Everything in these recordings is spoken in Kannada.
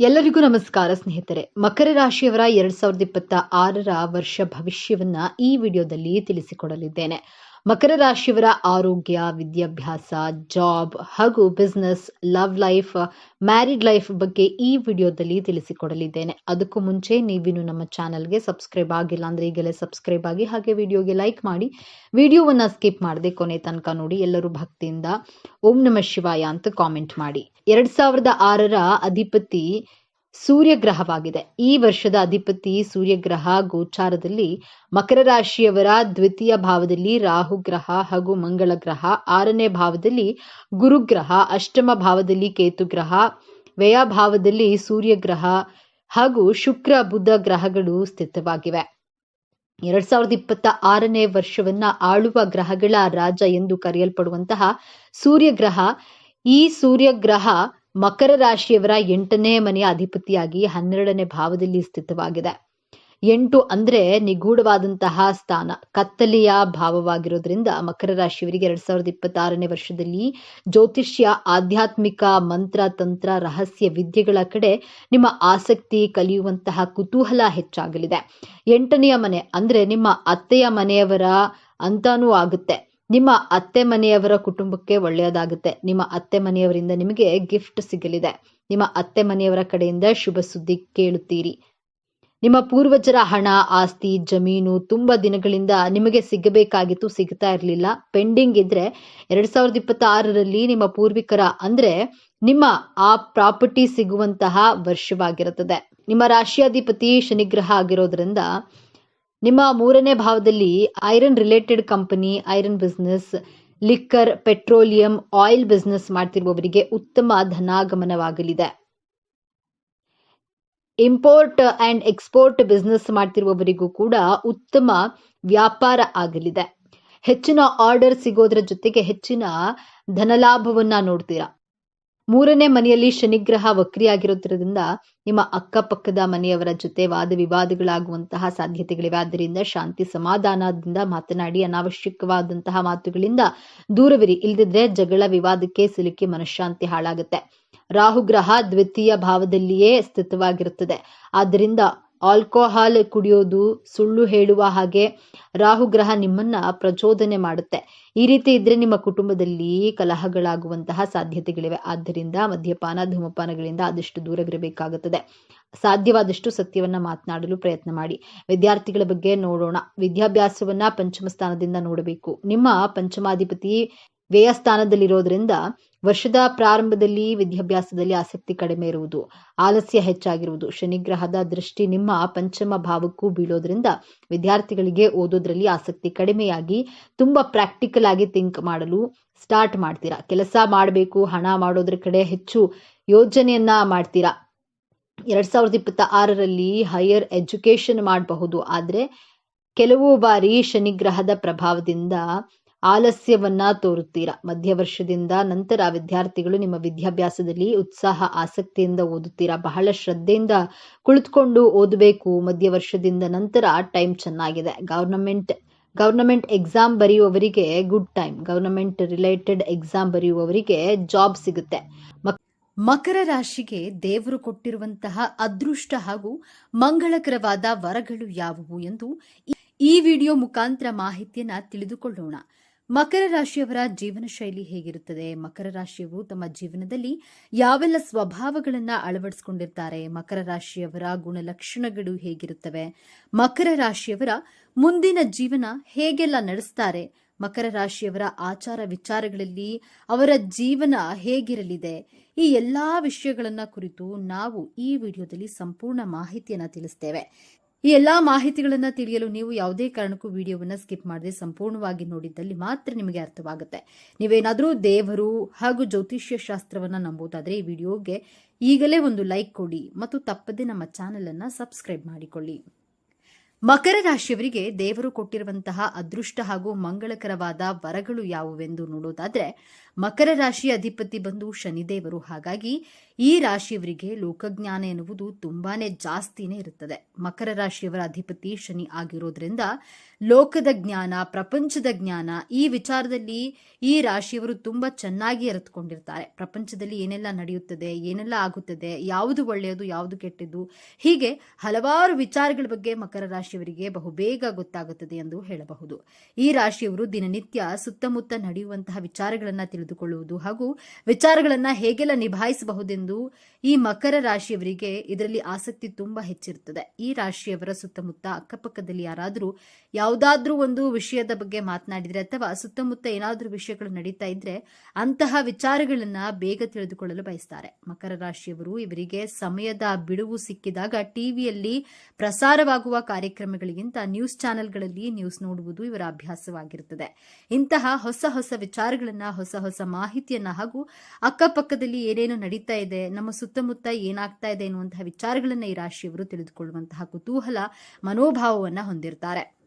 ಎಲ್ಲರಿಗೂ ನಮಸ್ಕಾರ ಸ್ನೇಹಿತರೆ. ಮಕರ ರಾಶಿಯವರ ಎರಡ್ ಸಾವಿರದ ಇಪ್ಪತ್ತ ಆರರ ವರ್ಷ ಭವಿಷ್ಯವನ್ನ ಈ ವಿಡಿಯೋದಲ್ಲಿ ತಿಳಿಸಿಕೊಡಲಿದ್ದೇನೆ. ಮಕರ ರಾಶಿಯವರ ಆರೋಗ್ಯ, ವಿದ್ಯಾಭ್ಯಾಸ, ಜಾಬ್ ಹಾಗೂ business love life married life ಬಗ್ಗೆ ಈ ವಿಡಿಯೋದಲ್ಲಿ ತಿಳಿಸಿಕೊಡಲಿದ್ದೇನೆ. ಅದಕ್ಕೂ ಮುಂಚೆ ನೀವಿನ್ನು ನಮ್ಮ ಚಾನಲ್ಗೆ ಸಬ್ಸ್ಕ್ರೈಬ್ ಆಗಿಲ್ಲ ಅಂದ್ರೆ ಈಗಲೇ ಸಬ್ಸ್ಕ್ರೈಬ್ ಆಗಿ ಹಾಗೆ ವಿಡಿಯೋಗೆ ಲೈಕ್ ಮಾಡಿ. ವಿಡಿಯೋವನ್ನ ಸ್ಕಿಪ್ ಮಾಡದೆ ಕೊನೆ ತನಕ ನೋಡಿ. ಎಲ್ಲರೂ ಭಕ್ತಿಯಿಂದ ಓಂ ನಮ ಶಿವಾಯ ಅಂತ ಕಾಮೆಂಟ್ ಮಾಡಿ. ಎರಡ್ ಸಾವಿರದ ಆರರ ಅಧಿಪತಿ ಸೂರ್ಯಗ್ರಹವಾಗಿದೆ. ಈ ವರ್ಷದ ಅಧಿಪತಿ ಸೂರ್ಯಗ್ರಹ ಗೋಚಾರದಲ್ಲಿ ಮಕರ ರಾಶಿಯವರ ದ್ವಿತೀಯ ಭಾವದಲ್ಲಿ ರಾಹು ಗ್ರಹ ಹಾಗೂ ಮಂಗಳ ಗ್ರಹ, ಆರನೇ ಭಾವದಲ್ಲಿ ಗುರುಗ್ರಹ, ಅಷ್ಟಮ ಭಾವದಲ್ಲಿ ಕೇತು ಗ್ರಹ, ವ್ಯಯ ಭಾವದಲ್ಲಿ ಸೂರ್ಯಗ್ರಹ ಹಾಗೂ ಶುಕ್ರ ಬುಧ ಗ್ರಹಗಳು ಸ್ಥಿತವಾಗಿವೆ. ಎರಡ್ ಸಾವಿರದ ಇಪ್ಪತ್ತ ಆರನೇ ವರ್ಷವನ್ನ ಆಳುವ ಗ್ರಹಗಳ ರಾಜ ಎಂದು ಕರೆಯಲ್ಪಡುವಂತಹ ಸೂರ್ಯಗ್ರಹ, ಈ ಸೂರ್ಯಗ್ರಹ ಮಕರ ರಾಶಿಯವರ ಎಂಟನೇ ಮನೆಯ ಅಧಿಪತಿಯಾಗಿ ಹನ್ನೆರಡನೇ ಭಾವದಲ್ಲಿ ಸ್ಥಿತವಾಗಿದೆ. ಎಂಟು ಅಂದ್ರೆ ನಿಗೂಢವಾದಂತಹ ಸ್ಥಾನ, ಕತ್ತಲೆಯ ಭಾವವಾಗಿರೋದ್ರಿಂದ ಮಕರ ರಾಶಿಯವರಿಗೆ ಎರಡ್ ಸಾವಿರದ ಇಪ್ಪತ್ತಾರನೇ ವರ್ಷದಲ್ಲಿ ಜ್ಯೋತಿಷ್ಯ, ಆಧ್ಯಾತ್ಮಿಕ, ಮಂತ್ರ, ತಂತ್ರ, ರಹಸ್ಯ ವಿದ್ಯೆಗಳ ಕಡೆ ನಿಮ್ಮ ಆಸಕ್ತಿ ಕಲಿಯುವಂತಹ ಕುತೂಹಲ ಹೆಚ್ಚಾಗಲಿದೆ. ಎಂಟನೆಯ ಮನೆ ಅಂದ್ರೆ ನಿಮ್ಮ ಅತ್ತೆಯ ಮನೆಯವರ ಅಂತಾನೂ ಆಗುತ್ತೆ. ನಿಮ್ಮ ಅತ್ತೆ ಮನೆಯವರ ಕುಟುಂಬಕ್ಕೆ ಒಳ್ಳೆಯದಾಗುತ್ತೆ. ನಿಮ್ಮ ಅತ್ತೆ ಮನೆಯವರಿಂದ ನಿಮಗೆ ಗಿಫ್ಟ್ ಸಿಗಲಿದೆ. ನಿಮ್ಮ ಅತ್ತೆ ಮನೆಯವರ ಕಡೆಯಿಂದ ಶುಭ ಸುದ್ದಿ ಕೇಳುತ್ತೀರಿ. ನಿಮ್ಮ ಪೂರ್ವಜರ ಹಣ, ಆಸ್ತಿ, ಜಮೀನು ತುಂಬಾ ದಿನಗಳಿಂದ ನಿಮಗೆ ಸಿಗಬೇಕಾಗಿತ್ತು, ಸಿಗ್ತಾ ಇರಲಿಲ್ಲ. ಪೆಂಡಿಂಗ್ ಇದ್ರೆ ಎರಡ್ ಸಾವಿರದ ಇಪ್ಪತ್ತ ಆರರಲ್ಲಿ ನಿಮ್ಮ ಪೂರ್ವಿಕರ ಅಂದ್ರೆ ನಿಮ್ಮ ಆ ಪ್ರಾಪರ್ಟಿ ಸಿಗುವಂತಹ ವರ್ಷವಾಗಿರುತ್ತದೆ. ನಿಮ್ಮ ರಾಶಿಯಾಧಿಪತಿ ಶನಿಗ್ರಹ ಆಗಿರೋದ್ರಿಂದ ನಿಮ್ಮ ಮೂರನೇ ಭಾವದಲ್ಲಿ iron related company, iron business, liquor, petroleum, oil business ಮಾಡ್ತಿರುವವರಿಗೆ ಉತ್ತಮ ಧನಾಗಮನವಾಗಲಿದೆ ಇಂಪೋರ್ಟ್ ಅಂಡ್ ಎಕ್ಸ್ಪೋರ್ಟ್ ಬಿಸ್ನೆಸ್ ಮಾಡ್ತಿರುವವರಿಗೂ ಕೂಡ ಉತ್ತಮ ವ್ಯಾಪಾರ ಆಗಲಿದೆ. ಹೆಚ್ಚಿನ ಆರ್ಡರ್ ಸಿಗೋದ್ರ ಜೊತೆಗೆ ಹೆಚ್ಚಿನ ಧನಲಾಭವನ್ನ ನೋಡ್ತೀರಾ? ಮೂರನೇ ಮನೆಯಲ್ಲಿ ಶನಿಗ್ರಹ ವಕ್ರಿಯಾಗಿರೋದ್ರಿಂದ ನಿಮ್ಮ ಅಕ್ಕಪಕ್ಕದ ಮನೆಯವರ ಜೊತೆ ವಾದ ವಿವಾದಗಳಾಗುವಂತಹ ಸಾಧ್ಯತೆಗಳಿವೆ. ಆದ್ದರಿಂದ ಶಾಂತಿ ಸಮಾಧಾನದಿಂದ ಮಾತನಾಡಿ, ಅನಾವಶ್ಯಕವಾದಂತಹ ಮಾತುಗಳಿಂದ ದೂರವಿರಿ. ಇಲ್ದಿದ್ರೆ ಜಗಳ ವಿವಾದಕ್ಕೆ ಸಿಲುಕಿ ಮನಃಶಾಂತಿ ಹಾಳಾಗುತ್ತೆ. ರಾಹುಗ್ರಹ ದ್ವಿತೀಯ ಭಾವದಲ್ಲಿಯೇ ಸ್ಥಿತವಾಗಿರುತ್ತದೆ. ಆದ್ದರಿಂದ ಆಲ್ಕೋಹಾಲ್ ಕುಡಿಯೋದು ಸುಳ್ಳು ಹೇಳುವ ಹಾಗೆ ರಾಹುಗ್ರಹ ನಿಮ್ಮನ್ನ ಪ್ರಚೋದನೆ ಮಾಡುತ್ತೆ. ಈ ರೀತಿ ಇದ್ರೆ ನಿಮ್ಮ ಕುಟುಂಬದಲ್ಲಿ ಕಲಹಗಳಾಗುವಂತಹ ಸಾಧ್ಯತೆಗಳಿವೆ. ಆದ್ದರಿಂದ ಮದ್ಯಪಾನ, ಧೂಮಪಾನಗಳಿಂದ ಆದಷ್ಟು ದೂರವಿರಬೇಕಾಗುತ್ತದೆ. ಸಾಧ್ಯವಾದಷ್ಟು ಸತ್ಯವನ್ನ ಮಾತನಾಡಲು ಪ್ರಯತ್ನ ಮಾಡಿ. ವಿದ್ಯಾರ್ಥಿಗಳ ಬಗ್ಗೆ ನೋಡೋಣ. ವಿದ್ಯಾಭ್ಯಾಸವನ್ನ ಪಂಚಮ ಸ್ಥಾನದಿಂದ ನೋಡಬೇಕು. ನಿಮ್ಮ ಪಂಚಮಾಧಿಪತಿ ವ್ಯಯ ಸ್ಥಾನದಲ್ಲಿರೋದ್ರಿಂದ ವರ್ಷದ ಪ್ರಾರಂಭದಲ್ಲಿ ವಿದ್ಯಾಭ್ಯಾಸದಲ್ಲಿ ಆಸಕ್ತಿ ಕಡಿಮೆ ಇರುವುದು, ಆಲಸ್ಯ ಹೆಚ್ಚಾಗಿರುವುದು. ಶನಿಗ್ರಹದ ದೃಷ್ಟಿ ನಿಮ್ಮ ಪಂಚಮ ಭಾವಕ್ಕೂ ಬೀಳೋದ್ರಿಂದ ವಿದ್ಯಾರ್ಥಿಗಳಿಗೆ ಓದೋದ್ರಲ್ಲಿ ಆಸಕ್ತಿ ಕಡಿಮೆಯಾಗಿ ತುಂಬಾ ಪ್ರಾಕ್ಟಿಕಲ್ ಆಗಿ ಥಿಂಕ್ ಮಾಡಲು ಸ್ಟಾರ್ಟ್ ಮಾಡ್ತೀರಾ. ಕೆಲಸ ಮಾಡಬೇಕು, ಹಣ ಮಾಡೋದ್ರ ಕಡೆ ಹೆಚ್ಚು ಯೋಜನೆಯನ್ನ ಮಾಡ್ತೀರಾ. ಎರಡ್ ಸಾವಿರದ ಇಪ್ಪತ್ತ ಆರರಲ್ಲಿ ಹೈಯರ್ ಎಜುಕೇಶನ್ ಮಾಡಬಹುದು. ಆದ್ರೆ ಕೆಲವು ಬಾರಿ ಶನಿಗ್ರಹದ ಪ್ರಭಾವದಿಂದ ಆಲಸ್ಯವನ್ನ ತೋರುತ್ತೀರಾ? ಮಧ್ಯ ವರ್ಷದಿಂದ ನಂತರ ವಿದ್ಯಾರ್ಥಿಗಳು ನಿಮ್ಮ ವಿದ್ಯಾಭ್ಯಾಸದಲ್ಲಿ ಉತ್ಸಾಹ, ಆಸಕ್ತಿಯಿಂದ ಓದುತ್ತೀರಾ? ಬಹಳ ಶ್ರದ್ಧೆಯಿಂದ ಕುಳಿತುಕೊಂಡು ಓದಬೇಕು. ಮಧ್ಯ ವರ್ಷದಿಂದ ನಂತರ ಟೈಮ್ ಚೆನ್ನಾಗಿದೆ. Government government exam ಬರೆಯುವವರಿಗೆ good time. Government related exam ಬರೆಯುವವರಿಗೆ job ಸಿಗುತ್ತೆ. ಮಕರ ರಾಶಿಗೆ ದೇವರು ಕೊಟ್ಟಿರುವಂತಹ ಅದೃಷ್ಟ ಹಾಗೂ ಮಂಗಳಕರವಾದ ವರಗಳು ಯಾವುವು ಎಂದು ಈ ವಿಡಿಯೋ ಮುಖಾಂತರ ಮಾಹಿತಿಯನ್ನ ತಿಳಿದುಕೊಳ್ಳೋಣ. ಮಕರ ರಾಶಿಯವರ ಜೀವನ ಶೈಲಿ ಹೇಗಿರುತ್ತದೆ? ಮಕರ ರಾಶಿಯವರು ತಮ್ಮ ಜೀವನದಲ್ಲಿ ಯಾವೆಲ್ಲ ಸ್ವಭಾವಗಳನ್ನ ಅಳವಡಿಸಿಕೊಂಡಿರ್ತಾರೆ? ಮಕರ ರಾಶಿಯವರ ಗುಣಲಕ್ಷಣಗಳು ಹೇಗಿರುತ್ತವೆ? ಮಕರ ರಾಶಿಯವರ ಮುಂದಿನ ಜೀವನ ಹೇಗೆಲ್ಲ ನಡೆಸ್ತಾರೆ? ಮಕರ ರಾಶಿಯವರ ಆಚಾರ ವಿಚಾರಗಳಲ್ಲಿ ಅವರ ಜೀವನ ಹೇಗಿರಲಿದೆ? ಈ ಎಲ್ಲಾ ವಿಷಯಗಳನ್ನ ಕುರಿತು ನಾವು ಈ ವಿಡಿಯೋದಲ್ಲಿ ಸಂಪೂರ್ಣ ಮಾಹಿತಿಯನ್ನು ತಿಳಿಸ್ತೇವೆ. ಈ ಎಲ್ಲಾ ಮಾಹಿತಿಗಳನ್ನು ತಿಳಿಯಲು ನೀವು ಯಾವುದೇ ಕಾರಣಕ್ಕೂ ವಿಡಿಯೋವನ್ನ ಸ್ಕಿಪ್ ಮಾಡದೆ ಸಂಪೂರ್ಣವಾಗಿ ನೋಡಿದ್ದಲ್ಲಿ ಮಾತ್ರ ನಿಮಗೆ ಅರ್ಥವಾಗುತ್ತೆ. ನೀವೇನಾದರೂ ದೇವರು ಹಾಗೂ ಜ್ಯೋತಿಷ್ಯ ಶಾಸ್ತ್ರವನ್ನ ನಂಬುವುದಾದ್ರೆ ಈ ವಿಡಿಯೋಗೆ ಈಗಲೇ ಒಂದು ಲೈಕ್ ಕೊಡಿ ಮತ್ತು ತಪ್ಪದೆ ನಮ್ಮ ಚಾನೆಲ್ ಅನ್ನ ಸಬ್ಸ್ಕ್ರೈಬ್ ಮಾಡಿಕೊಳ್ಳಿ. ಮಕರ ರಾಶಿಯವರಿಗೆ ದೇವರು ಕೊಟ್ಟಿರುವಂತಹ ಅದೃಷ್ಟ ಹಾಗೂ ಮಂಗಳಕರವಾದ ವರಗಳು ಯಾವುವೆಂದು ನೋಡೋದಾದ್ರೆ ಮಕರ ರಾಶಿಯ ಅಧಿಪತಿ ಬಂದು ಶನಿದೇವರು. ಹಾಗಾಗಿ ಈ ರಾಶಿಯವರಿಗೆ ಲೋಕಜ್ಞಾನ ಎನ್ನುವುದು ತುಂಬಾನೇ ಜಾಸ್ತಿನೇ ಇರುತ್ತದೆ. ಮಕರ ರಾಶಿಯವರ ಅಧಿಪತಿ ಶನಿ ಆಗಿರೋದ್ರಿಂದ ಲೋಕದ ಜ್ಞಾನ, ಪ್ರಪಂಚದ ಜ್ಞಾನ ಈ ವಿಚಾರದಲ್ಲಿ ಈ ರಾಶಿಯವರು ತುಂಬಾ ಚೆನ್ನಾಗಿ ಅರಿತುಕೊಂಡಿರ್ತಾರೆ. ಪ್ರಪಂಚದಲ್ಲಿ ಏನೆಲ್ಲ ನಡೆಯುತ್ತದೆ, ಏನೆಲ್ಲ ಆಗುತ್ತದೆ, ಯಾವುದು ಒಳ್ಳೆಯದು, ಯಾವುದು ಕೆಟ್ಟದ್ದು, ಹೀಗೆ ಹಲವಾರು ವಿಚಾರಗಳ ಬಗ್ಗೆ ಮಕರ ರಾಶಿಯವರಿಗೆ ಬಹುಬೇಗ ಗೊತ್ತಾಗುತ್ತದೆ ಎಂದು ಹೇಳಬಹುದು. ಈ ರಾಶಿಯವರು ದಿನನಿತ್ಯ ಸುತ್ತಮುತ್ತ ನಡೆಯುವಂತಹ ವಿಚಾರಗಳನ್ನ ತಿಳಿದುಕೊಳ್ಳುವುದು ಹಾಗೂ ವಿಚಾರಗಳನ್ನ ಹೇಗೆಲ್ಲ ನಿಭಾಯಿಸಬಹುದೆಂದು ಈ ಮಕರ ರಾಶಿಯವರಿಗೆ ಇದರಲ್ಲಿ ಆಸಕ್ತಿ ತುಂಬಾ ಹೆಚ್ಚಿರುತ್ತದೆ. ಈ ರಾಶಿಯವರ ಸುತ್ತಮುತ್ತ ಅಕ್ಕಪಕ್ಕದಲ್ಲಿ ಯಾರಾದರೂ ಯಾವುದಾದ್ರೂ ಒಂದು ವಿಷಯದ ಬಗ್ಗೆ ಮಾತನಾಡಿದರೆ ಅಥವಾ ಸುತ್ತಮುತ್ತ ಏನಾದರೂ ವಿಷಯಗಳು ನಡೀತಾ ಇದ್ರೆ ಅಂತಹ ವಿಚಾರಗಳನ್ನ ಬೇಗ ತಿಳಿದುಕೊಳ್ಳಲು ಬಯಸ್ತಾರೆ. ಮಕರ ರಾಶಿಯವರು ಇವರಿಗೆ ಸಮಯದ ಬಿಡುವು ಸಿಕ್ಕಿದಾಗ ಟಿವಿಯಲ್ಲಿ ಪ್ರಸಾರವಾಗುವ ಕಾರ್ಯಕ್ರಮಗಳಿಗಿಂತ ನ್ಯೂಸ್ ಚಾನೆಲ್ಗಳಲ್ಲಿ ನ್ಯೂಸ್ ನೋಡುವುದು ಇವರ ಅಭ್ಯಾಸವಾಗಿರುತ್ತದೆ. ಇಂತಹ ಹೊಸ ಹೊಸ ವಿಚಾರಗಳನ್ನ, ಹೊಸ ಹೊಸ ಮಾಹಿತಿಯನ್ನ ಹಾಗೂ ಅಕ್ಕಪಕ್ಕದಲ್ಲಿ ಏನೇನು ನಡೀತಾ ಇದೆ ನಮ್ಮ ಸುತ್ತಮುತ್ತ ಏನಾಗ್ತಾ ಇದೆ ಎನ್ನುವಂತಹ ವಿಚಾರಗಳನ್ನ ಈ ರಾಶಿಯವರು ತಿಳಿದುಕೊಳ್ಳುವಂತಹ ಕುತೂಹಲ, ಮನೋಭಾವವನ್ನ ಹೊಂದಿರ್ತಾರೆ.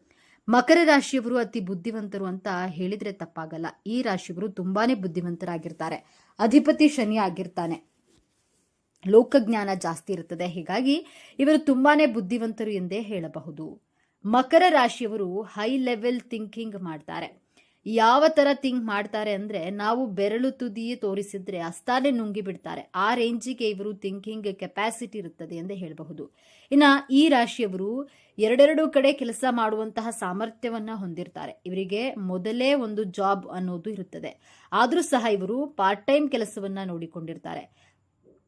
ಮಕರ ರಾಶಿಯವರು ಅತಿ ಬುದ್ಧಿವಂತರು ಅಂತ ಹೇಳಿದ್ರೆ ತಪ್ಪಾಗಲ್ಲ. ಈ ರಾಶಿಯವರು ತುಂಬಾನೇ ಬುದ್ಧಿವಂತರಾಗಿರ್ತಾರೆ. ಅಧಿಪತಿ ಶನಿ ಆಗಿರ್ತಾನೆ. ಲೋಕಜ್ಞಾನ ಜಾಸ್ತಿ ಇರುತ್ತದೆ ಹೀಗಾಗಿ ಇವರು ತುಂಬಾನೇ ಬುದ್ಧಿವಂತರು ಎಂದೇ ಹೇಳಬಹುದು. ಮಕರ ರಾಶಿಯವರು ಹೈ ಲೆವೆಲ್ ಥಿಂಕಿಂಗ್ ಮಾಡ್ತಾರೆ. ಯಾವ ಥರ ಥಿಂಕ್ ಮಾಡ್ತಾರೆ ಅಂದರೆ ನಾವು ಬೆರಳು ತುದಿ ತೋರಿಸಿದ್ರೆ ಅಸ್ತಾನೆ ನುಂಗಿ ಬಿಡ್ತಾರೆ ಆ ರೇಂಜಿಗೆ ಇವರು ಥಿಂಕಿಂಗ್ ಕೆಪಾಸಿಟಿ ಇರುತ್ತದೆ ಎಂದೇ ಹೇಳಬಹುದು. ಇನ್ನು ಈ ರಾಶಿಯವರು ಎರಡೆರಡು ಕಡೆ ಕೆಲಸ ಮಾಡುವಂತಹ ಸಾಮರ್ಥ್ಯವನ್ನು ಹೊಂದಿರ್ತಾರೆ. ಇವರಿಗೆ ಮೊದಲೇ ಒಂದು ಜಾಬ್ ಅನ್ನೋದು ಇರುತ್ತದೆ. ಆದರೂ ಸಹ ಇವರು ಪಾರ್ಟ್ ಟೈಮ್ ಕೆಲಸವನ್ನು ನೋಡಿಕೊಂಡಿರ್ತಾರೆ.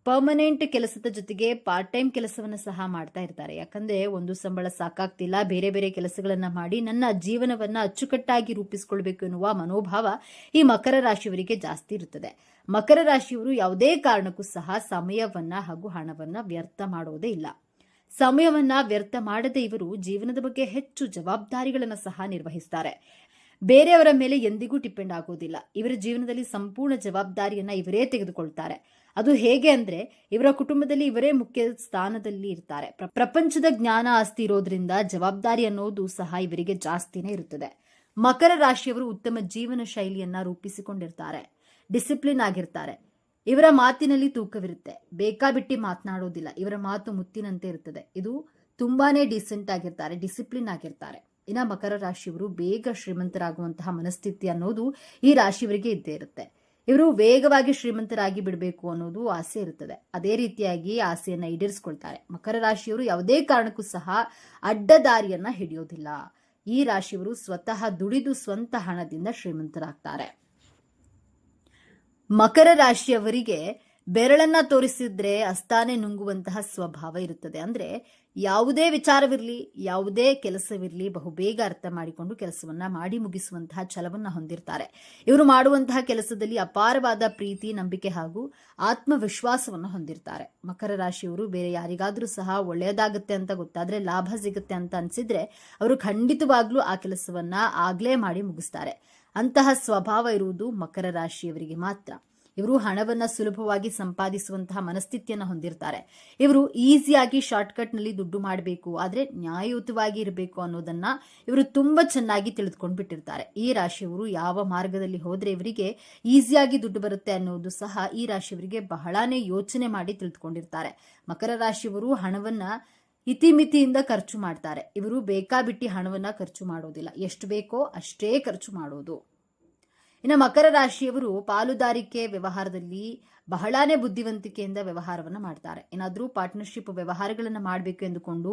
ಪರ್ಮನೆಂಟ್ ಕೆಲಸದ ಜೊತೆಗೆ ಪಾರ್ಟ್ ಟೈಮ್ ಕೆಲಸವನ್ನು ಸಹ ಮಾಡ್ತಾ ಇರ್ತಾರೆ. ಯಾಕಂದ್ರೆ ಒಂದು ಸಂಬಳ ಸಾಕಾಗ್ತಿಲ್ಲ, ಬೇರೆ ಬೇರೆ ಕೆಲಸಗಳನ್ನ ಮಾಡಿ ನನ್ನ ಜೀವನವನ್ನ ಅಚ್ಚುಕಟ್ಟಾಗಿ ರೂಪಿಸಿಕೊಳ್ಬೇಕು ಎನ್ನುವ ಮನೋಭಾವ ಈ ಮಕರ ರಾಶಿಯವರಿಗೆ ಜಾಸ್ತಿ ಇರುತ್ತದೆ. ಮಕರ ರಾಶಿಯವರು ಯಾವುದೇ ಕಾರಣಕ್ಕೂ ಸಹ ಸಮಯವನ್ನ ಹಾಗೂ ಹಣವನ್ನ ವ್ಯರ್ಥ ಮಾಡೋದೇ ಇಲ್ಲ. ಸಮಯವನ್ನ ವ್ಯರ್ಥ ಮಾಡದೆ ಇವರು ಜೀವನದ ಬಗ್ಗೆ ಹೆಚ್ಚು ಜವಾಬ್ದಾರಿಗಳನ್ನ ಸಹ ನಿರ್ವಹಿಸ್ತಾರೆ. ಬೇರೆಯವರ ಮೇಲೆ ಎಂದಿಗೂ ಡಿಪೆಂಡ್ ಆಗೋದಿಲ್ಲ. ಇವರ ಜೀವನದಲ್ಲಿ ಸಂಪೂರ್ಣ ಜವಾಬ್ದಾರಿಯನ್ನ ಇವರೇ ತೆಗೆದುಕೊಳ್ತಾರೆ. ಅದು ಹೇಗೆ ಅಂದ್ರೆ ಇವರ ಕುಟುಂಬದಲ್ಲಿ ಇವರೇ ಮುಖ್ಯ ಸ್ಥಾನದಲ್ಲಿ ಇರ್ತಾರೆ. ಪ್ರ- ಪ್ರಪಂಚದ ಜ್ಞಾನ ಆಸ್ತಿ ಇರೋದ್ರಿಂದ ಜವಾಬ್ದಾರಿ ಅನ್ನೋದು ಸಹ ಇವರಿಗೆ ಜಾಸ್ತಿನೇ ಇರುತ್ತದೆ. ಮಕರ ರಾಶಿಯವರು ಉತ್ತಮ ಜೀವನ ಶೈಲಿಯನ್ನ ರೂಪಿಸಿಕೊಂಡಿರ್ತಾರೆ. ಡಿಸಿಪ್ಲಿನ್ ಆಗಿರ್ತಾರೆ. ಇವರ ಮಾತಿನಲ್ಲಿ ತೂಕವಿರುತ್ತೆ. ಬೇಕಾಬಿಟ್ಟಿ ಮಾತನಾಡೋದಿಲ್ಲ. ಇವರ ಮಾತು ಮುತ್ತಿನಂತೆ ಇರುತ್ತದೆ ಇದು ತುಂಬಾನೇ ಡಿಸೆಂಟ್ ಆಗಿರ್ತಾರೆ ಡಿಸಿಪ್ಲಿನ್ ಆಗಿರ್ತಾರೆ. ಇನ್ನ ಮಕರ ರಾಶಿಯವರು ಬೇಗ ಶ್ರೀಮಂತರಾಗುವಂತಹ ಮನಸ್ಥಿತಿ ಅನ್ನೋದು ಈ ರಾಶಿಯವರಿಗೆ ಇದ್ದೇ ಇರುತ್ತೆ. ಇವರು ವೇಗವಾಗಿ ಶ್ರೀಮಂತರಾಗಿ ಬಿಡಬೇಕು ಅನ್ನೋದು ಆಸೆ ಇರುತ್ತದೆ. ಅದೇ ರೀತಿಯಾಗಿ ಆಸೆಯನ್ನ ಈಡೇರಿಸ್ಕೊಳ್ತಾರೆ. ಮಕರ ರಾಶಿಯವರು ಯಾವುದೇ ಕಾರಣಕ್ಕೂ ಸಹ ಅಡ್ಡದಾರಿಯನ್ನ ಹಿಡಿಯೋದಿಲ್ಲ. ಈ ರಾಶಿಯವರು ಸ್ವತಃ ದುಡಿದು ಸ್ವಂತ ಹಣದಿಂದ ಶ್ರೀಮಂತರಾಗ್ತಾರೆ. ಮಕರ ರಾಶಿಯವರಿಗೆ ಬೆರಳನ್ನ ತೋರಿಸಿದ್ರೆ ಅಸ್ತಾನೆ ನುಂಗುವಂತಹ ಸ್ವಭಾವ ಇರುತ್ತದೆ. ಅಂದ್ರೆ ಯಾವುದೇ ವಿಚಾರವಿರಲಿ, ಯಾವುದೇ ಕೆಲಸವಿರಲಿ ಬಹುಬೇಗ ಅರ್ಥ ಮಾಡಿಕೊಂಡು ಕೆಲಸವನ್ನ ಮಾಡಿ ಮುಗಿಸುವಂತಹ ಛಲವನ್ನ ಹೊಂದಿರ್ತಾರೆ. ಇವರು ಮಾಡುವಂತಹ ಕೆಲಸದಲ್ಲಿ ಅಪಾರವಾದ ಪ್ರೀತಿ, ನಂಬಿಕೆ ಹಾಗೂ ಆತ್ಮವಿಶ್ವಾಸವನ್ನು ಹೊಂದಿರ್ತಾರೆ. ಮಕರ ರಾಶಿಯವರು ಬೇರೆ ಯಾರಿಗಾದ್ರೂ ಸಹ ಒಳ್ಳೆಯದಾಗುತ್ತೆ ಅಂತ ಗೊತ್ತಾದ್ರೆ, ಲಾಭ ಸಿಗುತ್ತೆ ಅಂತ ಅನ್ಸಿದ್ರೆ ಅವರು ಖಂಡಿತವಾಗ್ಲೂ ಆ ಕೆಲಸವನ್ನ ಆಗ್ಲೇ ಮಾಡಿ ಮುಗಿಸ್ತಾರೆ. ಅಂತಹ ಸ್ವಭಾವ ಇರುವುದು ಮಕರ ರಾಶಿಯವರಿಗೆ ಮಾತ್ರ. ಇವರು ಹಣವನ್ನ ಸುಲಭವಾಗಿ ಸಂಪಾದಿಸುವಂತಹ ಮನಸ್ಥಿತಿಯನ್ನು ಹೊಂದಿರ್ತಾರೆ. ಇವರು ಈಸಿಯಾಗಿ ಶಾರ್ಟ್ಕಟ್ನಲ್ಲಿ ದುಡ್ಡು ಮಾಡಬೇಕು, ಆದ್ರೆ ನ್ಯಾಯಯುತವಾಗಿ ಇರಬೇಕು ಅನ್ನೋದನ್ನ ಇವರು ತುಂಬಾ ಚೆನ್ನಾಗಿ ತಿಳಿದುಕೊಂಡು ಬಿಟ್ಟಿರ್ತಾರೆ. ಈ ರಾಶಿಯವರು ಯಾವ ಮಾರ್ಗದಲ್ಲಿ ಹೋದ್ರೆ ಇವರಿಗೆ ಈಸಿಯಾಗಿ ದುಡ್ಡು ಬರುತ್ತೆ ಅನ್ನೋದು ಸಹ ಈ ರಾಶಿಯವರಿಗೆ ಬಹಳಾನೇ ಯೋಚನೆ ಮಾಡಿ ತಿಳಿದುಕೊಂಡಿರ್ತಾರೆ. ಮಕರ ರಾಶಿಯವರು ಹಣವನ್ನ ಇತಿಮಿತಿಯಿಂದ ಖರ್ಚು ಮಾಡ್ತಾರೆ. ಇವರು ಬೇಕಾಬಿಟ್ಟಿ ಹಣವನ್ನ ಖರ್ಚು ಮಾಡೋದಿಲ್ಲ. ಎಷ್ಟು ಬೇಕೋ ಅಷ್ಟೇ ಖರ್ಚು ಮಾಡೋದು. ಇನ್ನು ಮಕರ ರಾಶಿಯವರು ಪಾಲುದಾರಿಕೆ ವ್ಯವಹಾರದಲ್ಲಿ ಬಹಳಾನೇ ಬುದ್ಧಿವಂತಿಕೆಯಿಂದ ವ್ಯವಹಾರವನ್ನು ಮಾಡ್ತಾರೆ. ಏನಾದರೂ ಪಾರ್ಟ್ನರ್ಶಿಪ್ ವ್ಯವಹಾರಗಳನ್ನು ಮಾಡಬೇಕು ಎಂದುಕೊಂಡು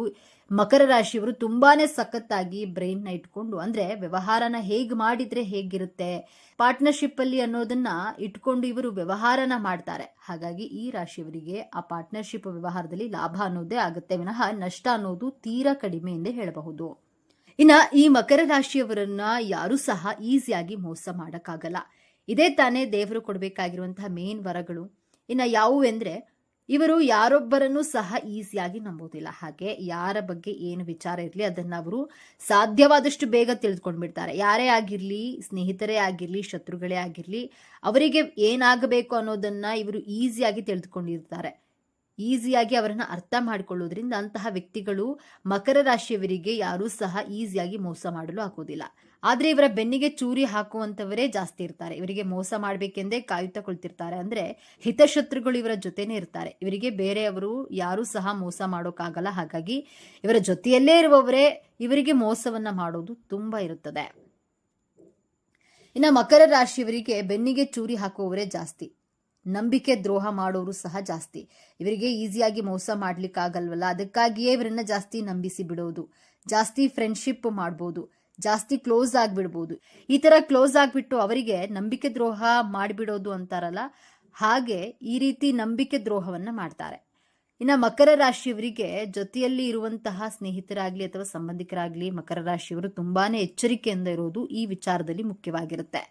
ಮಕರ ರಾಶಿಯವರು ತುಂಬಾನೇ ಸಖತ್ತಾಗಿ ಬ್ರೈನ್ನ ಇಟ್ಕೊಂಡು, ಅಂದ್ರೆ ವ್ಯವಹಾರನ ಹೇಗೆ ಮಾಡಿದ್ರೆ ಹೇಗಿರುತ್ತೆ ಪಾರ್ಟ್ನರ್ಶಿಪ್ ಅಲ್ಲಿ ಅನ್ನೋದನ್ನ ಇಟ್ಕೊಂಡು ಇವರು ವ್ಯವಹಾರನ ಮಾಡ್ತಾರೆ. ಹಾಗಾಗಿ ಈ ರಾಶಿಯವರಿಗೆ ಆ ಪಾರ್ಟ್ನರ್ಶಿಪ್ ವ್ಯವಹಾರದಲ್ಲಿ ಲಾಭ ಅನ್ನೋದೇ ಆಗುತ್ತೆ. ವಿನಃ ನಷ್ಟ ಅನ್ನೋದು ತೀರಾ ಕಡಿಮೆ ಎಂದೇ ಹೇಳಬಹುದು. ಇನ್ನ ಈ ಮಕರ ರಾಶಿಯವರನ್ನ ಯಾರು ಸಹ ಈಸಿಯಾಗಿ ಮೋಸ ಮಾಡಕ್ಕಾಗಲ್ಲ. ಇದೇ ತಾನೇ ದೇವರು ಕೊಡಬೇಕಾಗಿರುವಂತಹ ಮೇನ್ ವರಗಳು. ಇನ್ನ ಯಾವುವೆಂದ್ರೆ ಇವರು ಯಾರೊಬ್ಬರನ್ನು ಸಹ ಈಸಿಯಾಗಿ ನಂಬೋದಿಲ್ಲ ಹಾಗೆ ಯಾರ ಬಗ್ಗೆ ಏನು ವಿಚಾರ ಇರಲಿ, ಅದನ್ನ ಅವರು ಸಾಧ್ಯವಾದಷ್ಟು ಬೇಗ ತಿಳಿದುಕೊಂಡ್ಬಿಡ್ತಾರೆ ಯಾರೇ ಆಗಿರ್ಲಿ, ಸ್ನೇಹಿತರೇ ಆಗಿರ್ಲಿ, ಶತ್ರುಗಳೇ ಆಗಿರ್ಲಿ, ಅವರಿಗೆ ಏನಾಗಬೇಕು ಅನ್ನೋದನ್ನ ಇವರು ಈಸಿಯಾಗಿ ತಿಳಿದುಕೊಂಡಿರ್ತಾರೆ ಈಸಿಯಾಗಿ ಅವರನ್ನು ಅರ್ಥ ಮಾಡಿಕೊಳ್ಳೋದ್ರಿಂದ ಅಂತಹ ವ್ಯಕ್ತಿಗಳು ಮಕರ ರಾಶಿಯವರಿಗೆ ಯಾರೂ ಸಹ ಈಸಿಯಾಗಿ ಮೋಸ ಮಾಡಲು ಆಗೋದಿಲ್ಲ. ಆದ್ರೆ ಇವರ ಬೆನ್ನಿಗೆ ಚೂರಿ ಹಾಕುವಂತವರೇ ಜಾಸ್ತಿ ಇರ್ತಾರೆ. ಇವರಿಗೆ ಮೋಸ ಮಾಡಬೇಕೆಂದೇ ಕಾಯುತ್ತಾ ಕುಳಿತಿರ್ತಾರೆ. ಅಂದ್ರೆ ಹಿತಶತ್ರುಗಳು ಇವರ ಜೊತೆನೇ ಇರ್ತಾರೆ. ಇವರಿಗೆ ಬೇರೆಯವರು ಯಾರೂ ಸಹ ಮೋಸ ಮಾಡೋಕ್ಕಾಗಲ್ಲ. ಹಾಗಾಗಿ ಇವರ ಜೊತೆಯಲ್ಲೇ ಇರುವವರೇ ಇವರಿಗೆ ಮೋಸವನ್ನ ಮಾಡೋದು ತುಂಬಾ ಇರುತ್ತದೆ. ಇನ್ನು ಮಕರ ರಾಶಿಯವರಿಗೆ ಬೆನ್ನಿಗೆ ಚೂರಿ ಹಾಕುವವರೇ ಜಾಸ್ತಿ. ನಂಬಿಕೆ ದ್ರೋಹ ಮಾಡೋರು ಸಹ ಜಾಸ್ತಿ. ಇವರಿಗೆ ಈಸಿಯಾಗಿ ಮೋಸ ಮಾಡ್ಲಿಕ್ಕಾಗಲ್ವಲ್ಲ? ಅದಕ್ಕಾಗಿಯೇ ಇವರನ್ನ ಜಾಸ್ತಿ ನಂಬಿಸಿ ಬಿಡೋದು. ಜಾಸ್ತಿ ಫ್ರೆಂಡ್ಶಿಪ್ ಮಾಡ್ಬೋದು. ಜಾಸ್ತಿ ಕ್ಲೋಸ್ ಆಗಿಬಿಡ್ಬೋದು. ಈ ತರ ಕ್ಲೋಸ್ ಆಗಿಬಿಟ್ಟು ಅವರಿಗೆ ನಂಬಿಕೆ ದ್ರೋಹ ಮಾಡಿಬಿಡೋದು ಅಂತಾರಲ್ಲ, ಹಾಗೆ ಈ ರೀತಿ ನಂಬಿಕೆ ದ್ರೋಹವನ್ನ ಮಾಡ್ತಾರೆ. ಇನ್ನು ಮಕರ ರಾಶಿಯವರಿಗೆ ಜೊತೆಯಲ್ಲಿ ಇರುವಂತಹ ಸ್ನೇಹಿತರಾಗಲಿ ಅಥವಾ ಸಂಬಂಧಿಕರಾಗಲಿ ಮಕರ ರಾಶಿಯವರು ತುಂಬಾನೇ ಎಚ್ಚರಿಕೆಯಿಂದ ಇರೋದು ಈ ವಿಚಾರದಲ್ಲಿ ಮುಖ್ಯವಾಗಿರುತ್ತೆ.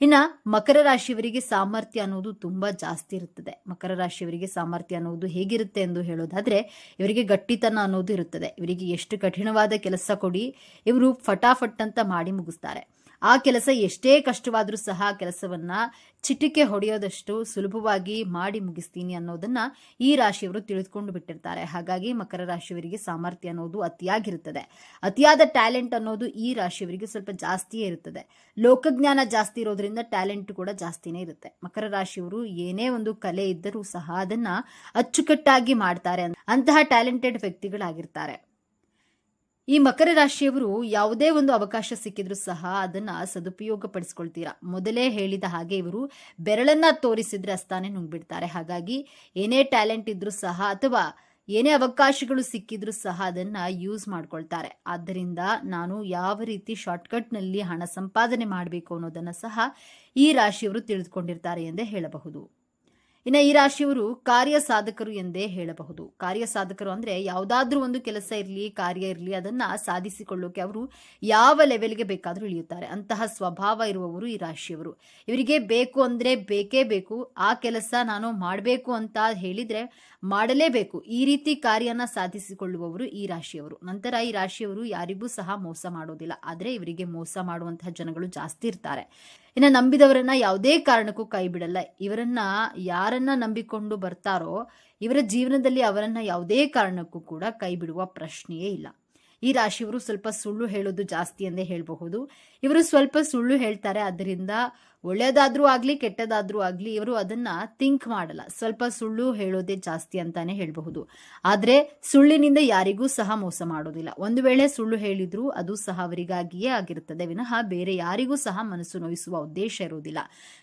ಇನ್ನ ಮಕರ ರಾಶಿಯವರಿಗೆ ಸಾಮರ್ಥ್ಯ ಅನ್ನೋದು ತುಂಬಾ ಜಾಸ್ತಿ ಇರುತ್ತದೆ. ಮಕರ ರಾಶಿಯವರಿಗೆ ಸಾಮರ್ಥ್ಯ ಅನ್ನೋದು ಹೇಗಿರುತ್ತೆ ಎಂದು ಹೇಳೋದಾದ್ರೆ, ಇವರಿಗೆ ಗಟ್ಟಿತನ ಅನ್ನೋದು ಇರುತ್ತದೆ. ಇವರಿಗೆ ಎಷ್ಟು ಕಠಿಣವಾದ ಕೆಲಸ ಕೊಡಿ, ಇವರು ಫಟಾಫಟ್ ಅಂತ ಮಾಡಿ ಮುಗಿಸ್ತಾರೆ. ಆ ಕೆಲಸ ಎಷ್ಟೇ ಕಷ್ಟವಾದರೂ ಸಹ ಕೆಲಸವನ್ನ ಚಿಟಿಕೆ ಹೊಡೆಯೋದಷ್ಟು ಸುಲಭವಾಗಿ ಮಾಡಿ ಮುಗಿಸ್ತೀನಿ ಅನ್ನೋದನ್ನ ಈ ರಾಶಿಯವರು ತಿಳಿದುಕೊಂಡು ಬಿಟ್ಟಿರ್ತಾರೆ. ಹಾಗಾಗಿ ಮಕರ ರಾಶಿಯವರಿಗೆ ಸಾಮರ್ಥ್ಯ ಅನ್ನೋದು ಅತಿಯಾಗಿರುತ್ತದೆ. ಅತಿಯಾದ ಟ್ಯಾಲೆಂಟ್ ಅನ್ನೋದು ಈ ರಾಶಿಯವರಿಗೆ ಸ್ವಲ್ಪ ಜಾಸ್ತಿಯೇ ಇರುತ್ತದೆ. ಲೋಕಜ್ಞಾನ ಜಾಸ್ತಿ ಇರೋದ್ರಿಂದ ಟ್ಯಾಲೆಂಟ್ ಕೂಡ ಜಾಸ್ತಿನೇ ಇರುತ್ತೆ. ಮಕರ ರಾಶಿಯವರು ಏನೇ ಒಂದು ಕಲೆ ಇದ್ದರೂ ಸಹ ಅದನ್ನ ಅಚ್ಚುಕಟ್ಟಾಗಿ ಮಾಡ್ತಾರೆ ಅಂತಹ ಟ್ಯಾಲೆಂಟೆಡ್ ವ್ಯಕ್ತಿಗಳಾಗಿರ್ತಾರೆ. ಈ ಮಕರ ರಾಶಿಯವರು ಯಾವುದೇ ಒಂದು ಅವಕಾಶ ಸಿಕ್ಕಿದ್ರೂ ಸಹ ಅದನ್ನ ಸದುಪಯೋಗ ಪಡಿಸ್ಕೊಳ್ತೀರಾ ಮೊದಲೇ ಹೇಳಿದ ಹಾಗೆ ಇವರು ಬೆರಳನ್ನ ತೋರಿಸಿದ್ರೆ ಅಸ್ತಾನೆ ನುಂಗ್ಬಿಡ್ತಾರೆ. ಹಾಗಾಗಿ ಏನೇ ಟ್ಯಾಲೆಂಟ್ ಇದ್ರೂ ಸಹ ಅಥವಾ ಏನೇ ಅವಕಾಶಗಳು ಸಿಕ್ಕಿದ್ರೂ ಸಹ ಅದನ್ನ ಯೂಸ್ ಮಾಡ್ಕೊಳ್ತಾರೆ. ಆದ್ದರಿಂದ ನಾನು ಯಾವ ರೀತಿ ಶಾರ್ಟ್ಕಟ್ನಲ್ಲಿ ಹಣ ಸಂಪಾದನೆ ಮಾಡಬೇಕು ಅನ್ನೋದನ್ನ ಸಹ ಈ ರಾಶಿಯವರು ತಿಳಿದುಕೊಂಡಿರ್ತಾರೆ ಎಂದೇ ಹೇಳಬಹುದು. ಇನ್ನು ಈ ರಾಶಿಯವರು ಕಾರ್ಯ ಸಾಧಕರು ಎಂದೇ ಹೇಳಬಹುದು. ಕಾರ್ಯ ಸಾಧಕರು ಅಂದ್ರೆ ಯಾವುದಾದ್ರೂ ಒಂದು ಕೆಲಸ ಇರಲಿ, ಕಾರ್ಯ ಇರಲಿ, ಅದನ್ನ ಸಾಧಿಸಿಕೊಳ್ಳೋಕೆ ಅವರು ಯಾವ ಲೆವೆಲ್ಗೆ ಬೇಕಾದರೂ ಇಳಿಯುತ್ತಾರೆ. ಅಂತಹ ಸ್ವಭಾವ ಇರುವವರು ಈ ರಾಶಿಯವರು. ಇವರಿಗೆ ಬೇಕು ಅಂದ್ರೆ ಬೇಕೇ ಬೇಕು. ಆ ಕೆಲಸ ನಾನು ಮಾಡಬೇಕು ಅಂತ ಹೇಳಿದ್ರೆ ಮಾಡಲೇಬೇಕು. ಈ ರೀತಿ ಕಾರ್ಯನ ಸಾಧಿಸಿಕೊಳ್ಳುವವರು ಈ ರಾಶಿಯವರು. ನಂತರ ಈ ರಾಶಿಯವರು ಯಾರಿಗೂ ಸಹ ಮೋಸ ಮಾಡೋದಿಲ್ಲ. ಆದರೆ ಇವರಿಗೆ ಮೋಸ ಮಾಡುವಂತಹ ಜನಗಳು ಜಾಸ್ತಿ ಇರ್ತಾರೆ. ಇನ್ನು ನಂಬಿದವರನ್ನ ಯಾವುದೇ ಕಾರಣಕ್ಕೂ ಕೈ ಬಿಡಲ್ಲ. ಇವರನ್ನ ಯಾರನ್ನ ನಂಬಿಕೊಂಡು ಬರ್ತಾರೋ, ಇವರ ಜೀವನದಲ್ಲಿ ಅವರನ್ನ ಯಾವುದೇ ಕಾರಣಕ್ಕೂ ಕೂಡ ಕೈ ಬಿಡುವ ಪ್ರಶ್ನೆಯೇ ಇಲ್ಲ. ಈ ರಾಶಿಯವರು ಸ್ವಲ್ಪ ಸುಳ್ಳು ಹೇಳೋದು ಜಾಸ್ತಿ ಎಂದೇ ಹೇಳಬಹುದು. ಇವರು ಸ್ವಲ್ಪ ಸುಳ್ಳು ಹೇಳ್ತಾರೆ. ಅದರಿಂದ ಒಳ್ಳೆಯದಾದ್ರೂ ಆಗ್ಲಿ, ಕೆಟ್ಟದಾದ್ರೂ ಆಗ್ಲಿ ಇವರು ಅದನ್ನ ಥಿಂಕ್ ಮಾಡಲ್ಲ. ಸ್ವಲ್ಪ ಸುಳ್ಳು ಹೇಳೋದೇ ಜಾಸ್ತಿ ಅಂತಾನೆ ಹೇಳಬಹುದು. ಆದ್ರೆ ಸುಳ್ಳಿನಿಂದ ಯಾರಿಗೂ ಸಹ ಮೋಸ ಮಾಡೋದಿಲ್ಲ. ಒಂದು ವೇಳೆ ಸುಳ್ಳು ಹೇಳಿದ್ರು ಅದು ಸಹ ಅವರಿಗಾಗಿಯೇ ಆಗಿರುತ್ತದೆ. ವಿನಃ ಬೇರೆ ಯಾರಿಗೂ ಸಹ ಮನಸ್ಸು ನೋಯಿಸುವ ಉದ್ದೇಶ ಇರುವುದಿಲ್ಲ.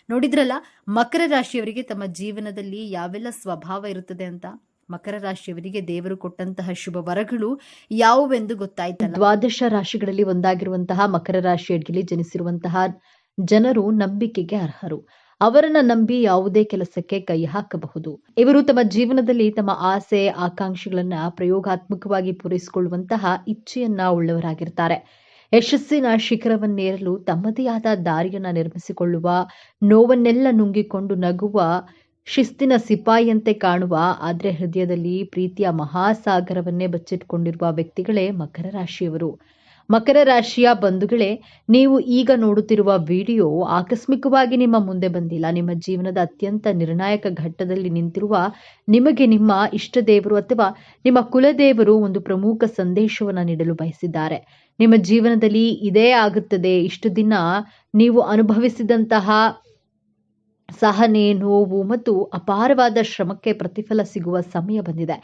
ನೋಡಿದ್ರಲ್ಲ, ಮಕರ ರಾಶಿಯವರಿಗೆ ತಮ್ಮ ಜೀವನದಲ್ಲಿ ಯಾವೆಲ್ಲ ಸ್ವಭಾವ ಇರುತ್ತದೆ ಅಂತ? ಮಕರ ರಾಶಿಯವರಿಗೆ ದೇವರು ಕೊಟ್ಟಂತಹ ಶುಭ ವರಗಳು ಯಾವುವೆಂದು ಗೊತ್ತಾಯ್ತಲ್ಲ? ದ್ವಾದಶ ರಾಶಿಗಳಲ್ಲಿ ಒಂದಾಗಿರುವಂತಹ ಮಕರ ರಾಶಿಯಲ್ಲಿ ಜನಿಸಿರುವಂತಹ ಜನರು ನಂಬಿಕೆಗೆ ಅರ್ಹರು. ಅವರನ್ನ ನಂಬಿ ಯಾವುದೇ ಕೆಲಸಕ್ಕೆ ಕೈ ಹಾಕಬಹುದು. ಇವರು ತಮ್ಮ ಜೀವನದಲ್ಲಿ ತಮ್ಮ ಆಸೆ, ಆಕಾಂಕ್ಷೆಗಳನ್ನ ಪ್ರಯೋಗಾತ್ಮಕವಾಗಿ ಪೂರೈಸಿಕೊಳ್ಳುವಂತಹ ಇಚ್ಛೆಯನ್ನ ಉಳ್ಳವರಾಗಿರ್ತಾರೆ. ಯಶಸ್ಸಿನ ಶಿಖರವನ್ನೇರಲು ತಮ್ಮದೇ ಆದ ದಾರಿಯನ್ನ ನಿರ್ಮಿಸಿಕೊಳ್ಳುವ, ನೋವನ್ನೆಲ್ಲ ನುಂಗಿಕೊಂಡು ನಗುವ, ಶಿಸ್ತಿನ ಸಿಪಾಯಿಯಂತೆ ಕಾಣುವ, ಆದ್ರೆ ಹೃದಯದಲ್ಲಿ ಪ್ರೀತಿಯ ಮಹಾಸಾಗರವನ್ನೇ ಬಚ್ಚಿಟ್ಕೊಂಡಿರುವ ವ್ಯಕ್ತಿಗಳೇ ಮಕರ ರಾಶಿಯವರು. ಮಕರ ರಾಶಿಯ ಬಂಧುಗಳೇ, ನೀವು ಈಗ ನೋಡುತ್ತಿರುವ ವಿಡಿಯೋ ಆಕಸ್ಮಿಕವಾಗಿ ನಿಮ್ಮ ಮುಂದೆ ಬಂದಿಲ್ಲ. ನಿಮ್ಮ ಜೀವನದ ಅತ್ಯಂತ ನಿರ್ಣಾಯಕ ಘಟ್ಟದಲ್ಲಿ ನಿಂತಿರುವ ನಿಮಗೆ ನಿಮ್ಮ ಇಷ್ಟ ದೇವರು ಅಥವಾ ನಿಮ್ಮ ಕುಲದೇವರು ಒಂದು ಪ್ರಮುಖ ಸಂದೇಶವನ್ನು ನೀಡಲು ಬಯಸಿದ್ದಾರೆ. ನಿಮ್ಮ ಜೀವನದಲ್ಲಿ ಇದೇ ಆಗುತ್ತದೆ. ಇಷ್ಟು ದಿನ ನೀವು ಅನುಭವಿಸಿದಂತಹ ಸಹನೆ, ನೋವು ಮತ್ತು ಅಪಾರವಾದ ಶ್ರಮಕ್ಕೆ ಪ್ರತಿಫಲ ಸಿಗುವ ಸಮಯ ಬಂದಿದೆ.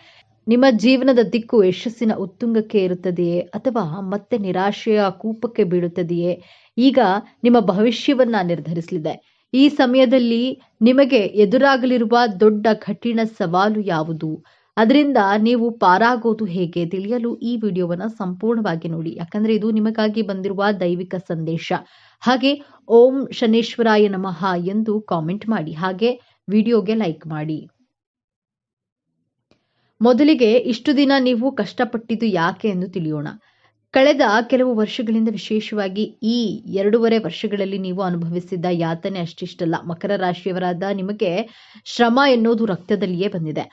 ನಿಮ್ಮ ಜೀವನದ ದಿಕ್ಕು ಯಶಸ್ಸಿನ ಉತ್ತುಂಗಕ್ಕೆ ಇರುತ್ತದೆಯೇ ಅಥವಾ ಮತ್ತೆ ನಿರಾಶೆಯ ಕೂಪಕ್ಕೆ ಬೀಳುತ್ತದೆಯೇ? ಈಗ ನಿಮ್ಮ ಭವಿಷ್ಯವನ್ನ ನಿರ್ಧರಿಸಲಿದೆ. ಈ ಸಮಯದಲ್ಲಿ ನಿಮಗೆ ಎದುರಾಗಲಿರುವ ದೊಡ್ಡ ಕಠಿಣ ಸವಾಲು ಯಾವುದು? ಅದರಿಂದ ನೀವು ಪಾರಾಗೋದು ಹೇಗೆ? ತಿಳಿಯಲು ಈ ವಿಡಿಯೋವನ್ನು ಸಂಪೂರ್ಣವಾಗಿ ನೋಡಿ. ಯಾಕಂದ್ರೆ ಇದು ನಿಮಗಾಗಿ ಬಂದಿರುವ ದೈವಿಕ ಸಂದೇಶ. ಹಾಗೆ ಓಂ ಶನೇಶ್ವರಾಯ ನಮಃ ಎಂದು ಕಾಮೆಂಟ್ ಮಾಡಿ. ಹಾಗೆ ವಿಡಿಯೋಗೆ ಲೈಕ್ ಮಾಡಿ. ಮೊದಲಿಗೆ ಇಷ್ಟು ದಿನ ನೀವು ಕಷ್ಟಪಟ್ಟಿದ್ದು ಯಾಕೆ ಎಂದು ತಿಳಿಯೋಣ. ಕಳೆದ ಕೆಲವು ವರ್ಷಗಳಿಂದ ವಿಶೇಷವಾಗಿ ಈ ಎರಡೂವರೆ ವರ್ಷಗಳಲ್ಲಿ ನೀವು ಅನುಭವಿಸಿದ್ದ ಯಾತನೆ ಅಷ್ಟಿಷ್ಟಲ್ಲ. ಮಕರ ರಾಶಿಯವರಾದ ನಿಮಗೆ ಶ್ರಮ ಎನ್ನುವುದು ರಕ್ತದಲ್ಲಿಯೇ ಬಂದಿದೆ.